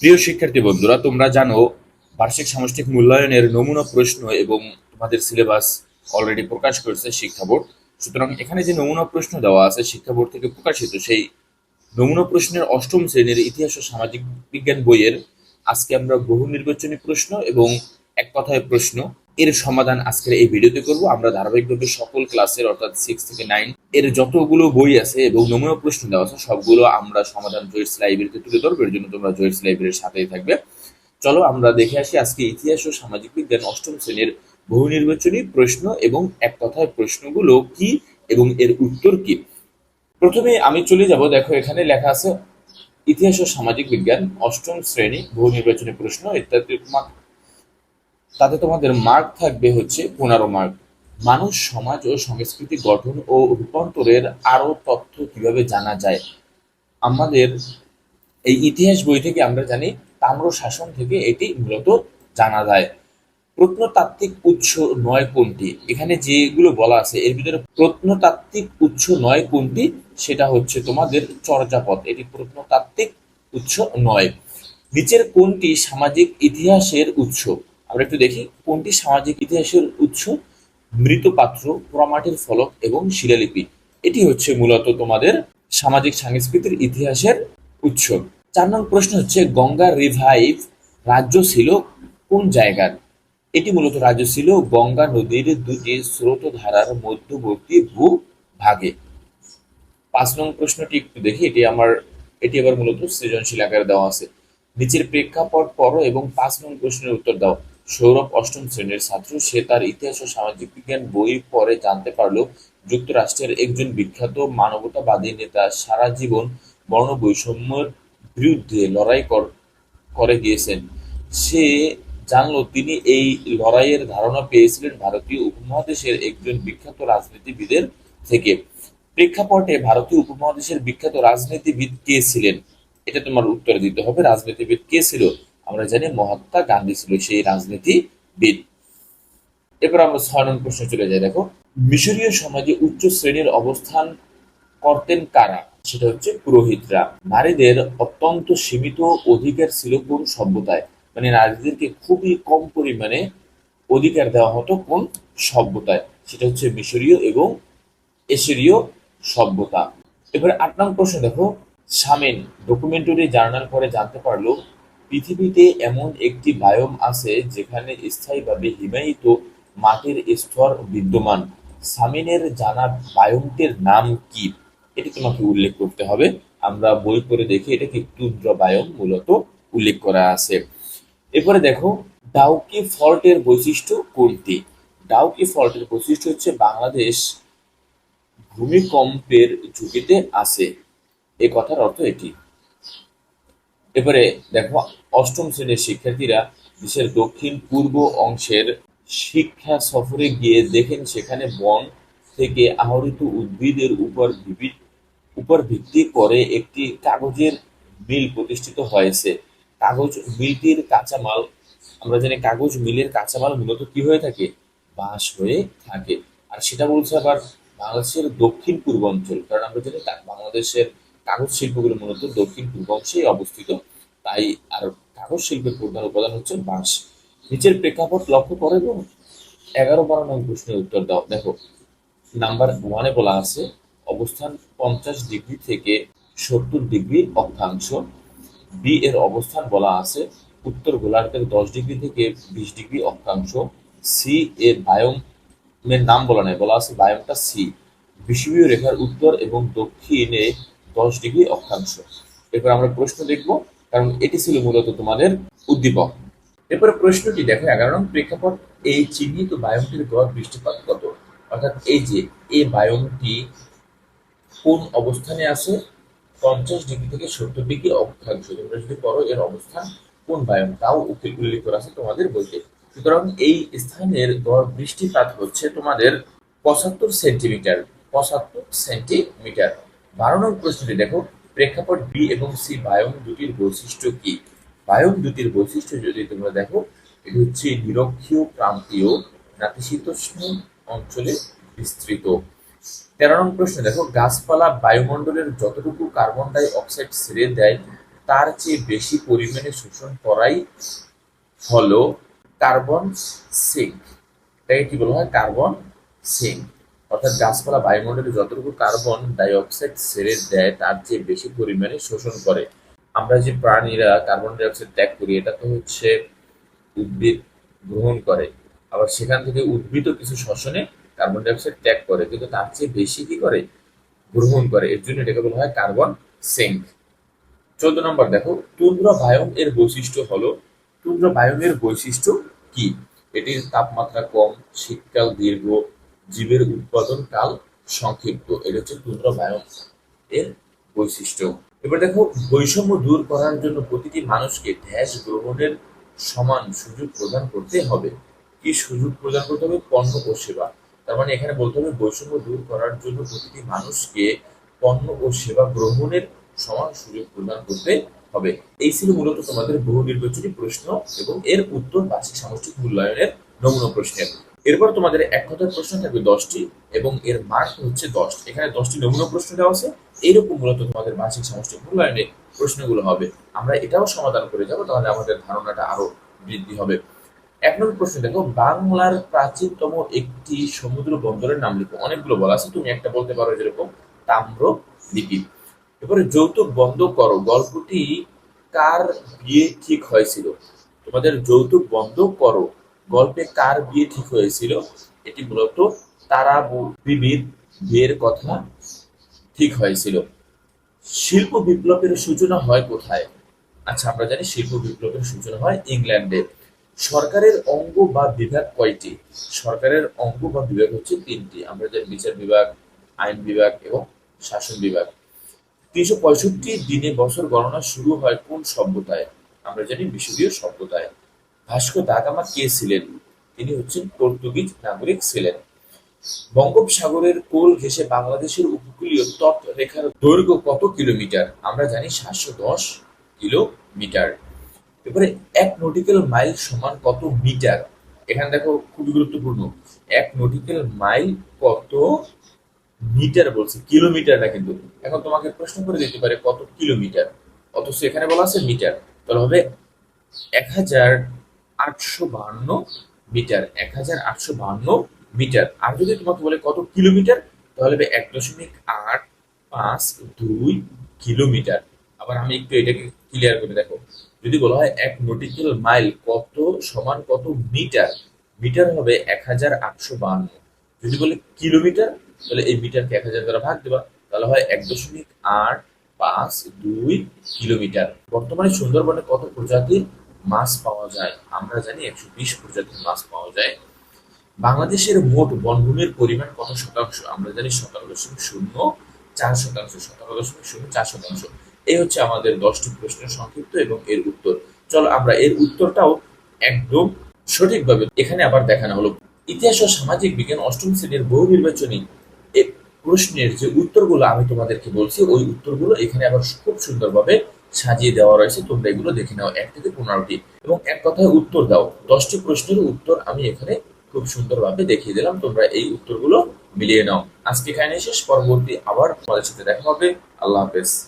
প্রিয় শিক্ষার্থী বন্ধুরা, তোমরা জানো, বার্ষিক সামষ্টিক মূল্যায়নের নমুনা প্রশ্ন এবং তোমাদের সিলেবাস অলরেডি প্রকাশ করেছে শিক্ষা বোর্ড। সুতরাং এখানে যে নমুনা প্রশ্ন দেওয়া আছে শিক্ষা বোর্ড থেকে প্রকাশিত, সেই নমুনা প্রশ্নের অষ্টম শ্রেণির ইতিহাস ও সামাজিক বিজ্ঞান বইয়ের আজকে আমরা বহু নির্বাচনী প্রশ্ন এবং এক কথায় প্রশ্ন এর সমাধান আজকের এই ভিডিওতে করব। আমরা ধারাবাহিকভাবে সকল ক্লাসের অর্থাৎ সিক্স থেকে নাইন এর যতগুলো বই আছে এবং নমুনা প্রশ্ন দেওয়া আছে, সবগুলো আমরা সমাধান জয়েন্টস লাইব্রেরিতে তুলে ধরবো। এর জন্য তোমরা জয়েন্টস লাইব্রেরির সাথেই থাকবে। চলো আমরা দেখে আসি আজকে ইতিহাস ও সামাজিক বিজ্ঞান অষ্টম শ্রেণির বহু নির্বাচনী প্রশ্ন এবং এক কথায় প্রশ্নগুলো কি এবং এর উত্তর কি। প্রথমে আমি চলে যাব। দেখো এখানে লেখা আছে, ইতিহাস ও সামাজিক বিজ্ঞান অষ্টম শ্রেণি বহু নির্বাচনী প্রশ্ন ইত্যাদি তাতে তোমাদের মার্ক থাকবে হচ্ছে পনেরো মার্ক মানুষ, সমাজ ও সংস্কৃতি গঠন ও রূপান্তরের আরও তথ্য কীভাবে জানা যায়? আমাদের এই ইতিহাস বই থেকে আমরা জানি, তাম্র শাসন থেকে এটি মূলত জানা যায়। প্রত্নতাত্ত্বিক উৎস নয় কোনটি? এখানে যেগুলো বলা আছে, এর ভিতরে প্রত্নতাত্ত্বিক উৎস নয় কোনটি? সেটা হচ্ছে তোমাদের চর্যাপদ। এটি প্রত্নতাত্ত্বিক উৎস নয়। নিচের কোনটি সামাজিক ইতিহাসের উৎস? আমরা একটু দেখি কোনটি সামাজিক ইতিহাসের উৎস? মৃৎপাত্র পোড়ামাটির ফলক এবং শিলালিপি। এটি হচ্ছে মূলত তোমাদের সামাজিক সাংস্কৃতিক ইতিহাসের উৎস। চার নং প্রশ্ন হচ্ছে, গঙ্গা রিভাইভ রাজ্য ছিল কোন জায়গার? এটি মূলত রাজ্য ছিল গঙ্গা নদীর দুটি স্রোতধারার মধ্যবর্তী ভূ ভাগে পাঁচ নং প্রশ্নটি একটু দেখি, এটি আমার, এটি আবার মূলত সৃজনশীল আকারে দেওয়া আছে। নিচের প্রেক্ষাপট পড়ো এবং পাঁচ নং প্রশ্নের উত্তর দাও। সৌরভ অষ্টম শ্রেণির ছাত্র। সে তার ইতিহাস ও সামাজিক বিজ্ঞান বই পড়ে জানতে পারল যুক্তরাষ্ট্রের একজন বিখ্যাত মানবতাবাদী নেতা সারা জীবন বর্ণ বৈষম্যের বিরুদ্ধে লড়াই কর- গিয়েছেন। সে জানলো তিনি এই লড়াইয়ের ধারণা পেয়েছিলেন ভারতীয় উপমহাদেশের একজন বিখ্যাত রাজনীতিবিদের থেকে। প্রেক্ষাপটে ভারতীয় উপমহাদেশের বিখ্যাত রাজনীতিবিদ কে ছিলেন? এটা তোমার উত্তর দিতে হবে। রাজনীতিবিদ কে ছিল? আমরা জানি মহাত্মা গান্ধী ছিল সেই রাজনীতিবিদ। এরপর আমরা ছয় নং প্রশ্ন চলে যাই, দেখো। মিশরীয় সমাজে উচ্চ শ্রেণির অবস্থান করতেন কারা? সেটা হচ্ছে পুরোহিতরা। নারীদের অত্যন্ত সীমিত অধিকার ছিল কোন সভ্যতায়। মানে নারীদেরকে খুবই কম পরিমাণে অধিকার দেওয়া হতো কোন সভ্যতায়। সেটা হচ্ছে মিশরীয় এবং এশিরীয় সভ্যতা। এবারে আট নং প্রশ্ন, দেখো। সামেন ডকুমেন্টারি জার্নাল পরে জানতে পারল পৃথিবীতে এমন একটি বায়োম আছে যেখানে স্থায়ীভাবে হিমায়িত মাটির স্তর বিদ্যমান। সামিনের জানা বায়োমটির নাম কি? এটি তোমাকে উল্লেখ করতে হবে। আমরা বই পড়ে দেখি এটাকে টুদ্র বায়োম মূলত উল্লেখ করা আছে। এরপরে দেখো, ডাউকি ফল্টের বৈশিষ্ট্য কোনটি? ডাউকি ফল্টের বৈশিষ্ট্য হচ্ছে বাংলাদেশ ভূমিকম্পের ঝুঁকিতে আছে। এ কথার অর্থ এটি। এবারে দেখো, অষ্টম শ্রেণির শিক্ষার্থীরা দেশের দক্ষিণ পূর্ব অংশের শিক্ষা সফরে গিয়ে দেখেন সেখানে বন থেকে আহরিত উদ্ভিদের উপর উপর ভিত্তি করে একটি কাগজের মিল প্রতিষ্ঠিত হয়েছে। কাগজ মিলটির কাঁচামাল আমরা জানি কাগজ মিলের কাঁচামাল মূলত কি হয়ে থাকে? বাঁশ হয়ে থাকে। আর সেটা বলছে আবার বাংলাদেশের দক্ষিণ পূর্বাঞ্চল। কারণ আমরা জানি বাংলাদেশের কাগজ শিল্পগুলো মূলত দক্ষিণ পূর্বাংশেই অবস্থিত। তাই আর কাগজ শিল্পের প্রধান উপাদান হচ্ছে বাঁশ। নিচের প্রেক্ষাপট লক্ষ্য করে এবং এগারো বারো নং প্রশ্নের উত্তর দাও। দেখো, নাম্বার ওয়ানে বলা আছে, অবস্থান পঞ্চাশ ডিগ্রি থেকে সত্তর ডিগ্রি অক্ষাংশ। বি এর অবস্থান বলা আছে, উত্তর গোলার্ধের দশ ডিগ্রি থেকে বিশ ডিগ্রি অক্ষাংশ। সি এর নাম বলা নেই, বলা আছে বায়োমটা সি বিষুবীয় রেখার উত্তর এবং দক্ষিণে দশ ডিগ্রি অক্ষাংশ। এরপর আমরা প্রশ্ন দেখব, কারণ এটি ছিল মূলত তোমাদের উদ্দীপক। এরপরে প্রশ্নটি দেখো, এগারো নং প্রেক্ষাপট, এই চিহ্নিত বায়োমটির গড় বৃষ্টিপাত কত? অর্থাৎ এই যে, এই বায়োমটি কোন অবস্থানে আছে? পঞ্চাশ ডিগ্রি থেকে সত্তর ডিগ্রি অক্ষাংশ। তোমরা যদি পড়ো এর অবস্থান কোন বায়োম, তাও উল্লেখ করা আছে তোমাদের বইতে। সুতরাং এই স্থানের গড় বৃষ্টিপাত হচ্ছে তোমাদের পঁচাত্তর সেন্টিমিটার পঁচাত্তর সেন্টিমিটার। বারো নং প্রশ্নটি, দেখো, প্রেক্ষাপট বি এবং সি বায়োম দুটির বৈশিষ্ট্য কি? বায়োম দুটির বৈশিষ্ট্য যদি তোমরা দেখো, এটি হচ্ছে নিরক্ষীয় প্রান্তীয় নাতিশীতোষ্ণ অঞ্চলে বিস্তৃত। তেরো নং প্রশ্ন, দেখো, গাছপালা বায়ুমণ্ডলের যতটুকু কার্বন ডাই অক্সাইড ছেড়ে দেয়, তার চেয়ে বেশি পরিমাণে শোষণ করাই হলো কার্বন সিঙ্ক। এটাকে কি বলা হয়? Carbon sink. অর্থাৎ গাছপালা বায়ুমণ্ডলে যতটুকু কার্বন ডাই অক্সাইড ছেড়ে দেয়, তার চেয়ে বেশি পরিমাণে শোষণ করে। আমরা যে প্রাণীরা কার্বন ডাই অক্সাইড ত্যাগ করি, এটা তো হচ্ছে উদ্ভিদ গ্রহণ করে। আবার সেখান থেকে উদ্ভিদ কিছু শ্বসনে কার্বন ডাই অক্সাইড ত্যাগ করে, কিন্তু তার চেয়ে বেশি কি করে? গ্রহণ করে। এর জন্য এটাকে বলা হয় কার্বন সিঙ্ক। চোদ্দ নম্বর দেখো, তুন্দ্রা বায়ম এর বৈশিষ্ট্য হলো, তুন্দ্রা বায়মের বৈশিষ্ট্য কি? এটির তাপমাত্রা কম, শীতকাল দীর্ঘ জীবের উৎপাদন কাল সংক্ষিপ্ত। এটা হচ্ছে বায়ম এর বৈশিষ্ট্য। এবার দেখো, বৈষম্য দূর করার জন্য প্রতিটি মানুষকে ধ্যাস গ্রহণের সমান সুযোগ প্রদান করতে হবে। কি সুযোগ প্রদান করতে হবে? পণ্য ও সেবা। তার মানে এখানে বলতে হবে, বৈষম্য দূর করার জন্য প্রতিটি মানুষকে পণ্য ও সেবা গ্রহণের সমান সুযোগ প্রদান করতে হবে। এই ছিল মূলত তোমাদের বহু নির্বাচনী প্রশ্ন এবং এর উত্তর বার্ষিক সামষ্টিক মূল্যায়নের নমুনা প্রশ্নের। এরপর তোমাদের এক কথার প্রশ্ন থাকবে দশটি, এবং এর মার্ক হচ্ছে দশ। এখানে দশটি নমুনা প্রশ্ন দেওয়া আছে। এইরকম মূলত তোমাদের মাসিক সামষ্টিক মূল্যায়নে প্রশ্নগুলো হবে। আমরা এটাও সমাধান করে যাব, তাহলে আমাদের ধারণাটা আরও বৃদ্ধি হবে। এক নম্বর প্রশ্ন, দেখো, বাংলার প্রাচীনতম একটি সমুদ্র বন্দরের নাম লিখো। অনেকগুলো বলা আছে, তুমি একটা বলতে পারো যেরকম তাম্র লিপি। এবারে যৌতুক বন্ধ করো, গল্পটি কার বিয়ে ঠিক হয়েছিল? তোমাদের যৌতুক বন্ধ করো গল্পে কার বিয়ে ঠিক হয়েছিল এটি মূলত তারা বিবির বিয়ের কথা ঠিক হয়েছিল। শিল্প বিপ্লবের সূচনা হয় কোথায়? আচ্ছা আমরা জানি শিল্প বিপ্লবের সূচনা হয় ইংল্যান্ডে। সরকারের অঙ্গ বা বিভাগ কয়টি? সরকারের অঙ্গ বা বিভাগ হচ্ছে তিনটি। আমরা জানি বিচার বিভাগ, আইন বিভাগ এবং শাসন বিভাগ। তিনশো পঁয়ষট্টি দিনে বছর গণনা শুরু হয় কোন সভ্যতায় আমরা জানি মিশরীয় সভ্যতায় ভাস্কো দা গামা কে ছিলেন? তিনি হচ্ছেন পর্তুগিজ নাগরিক ছিলেন। বঙ্গোপসাগরের কোল ঘেঁষে বাংলাদেশের উপকূলীয় তট রেখার দৈর্ঘ্য কত কিলোমিটার? আমরা জানি সাতশো দশ কিলোমিটার। এবারে এক নটিক্যাল মাইল সমান কত মিটার? এখানে দেখো খুবই গুরুত্বপূর্ণ। এক নটিক্যাল মাইল কত মিটার বলছে? কিলোমিটার না কিন্তু। এখন তোমাকে প্রশ্ন করে দিতে পারে কত কিলোমিটার? অথচ এখানে বলা আছে মিটার। তাহলে হবে এক হাজার আটশো বাহান্ন মিটার, এক হাজার আটশো বাহান্ন মিটার। আর যদি তোমাকে বলে কত কিলোমিটার, তাহলে হবে এক দশমিক আট পাঁচ দুই কিলোমিটার। আবার আমি একটু এটাকে ক্লিয়ার করে দেখো। যদি বলা হয় এক নটিক্যাল মাইল কত সমান কত মিটার মিটার হবে এক হাজার আটশো বাহান্ন। যদি বলে কিলোমিটার, তাহলে এই মিটারকে এক হাজার দ্বারা ভাগ দেবা। তাহলে হয় এক দশমিক আট পাঁচ দুই কিলোমিটার। বর্তমানে সুন্দরবনে কত প্রজাতির মাছ পাওয়া যায়, আমরা জানি একশো বিশ প্রজাতির মাছ পাওয়া যায়। বাংলাদেশের মোট বনভূমির পরিমাণ কত শতাংশ? আমরা জানি সতেরো দশমিক শূন্য, চার শতাংশ, সতেরো দশমিক শূন্য, চার শতাংশ। এই হচ্ছে আমাদের দশটি প্রশ্নের সংক্ষিপ্ত এবং এর উত্তর। চলো আমরা এর উত্তরটাও একদম সঠিকভাবে এখানে আবার দেখানো হলো। ইতিহাস ও সামাজিক বিজ্ঞান অষ্টম শ্রেণির বহু নির্বাচনী প্রশ্নের যে উত্তরগুলো আমি তোমাদেরকে বলছি, ওই উত্তরগুলো এখানে আবার খুব সুন্দরভাবে সাজিয়ে দেওয়া রয়েছে। তোমরা এগুলো দেখে নাও, এক থেকে পনেরোটি। এবং এক কথায় উত্তর দাও। দশটি প্রশ্নের উত্তর আমি এখানে খুব সুন্দরভাবে দেখিয়ে দিলাম। তোমরা এই উত্তরগুলো মিলিয়ে নাও। আজকে এখানে শেষ। পরবর্তী আবার তোমাদের সাথে দেখা হবে। আল্লাহ হাফেজ।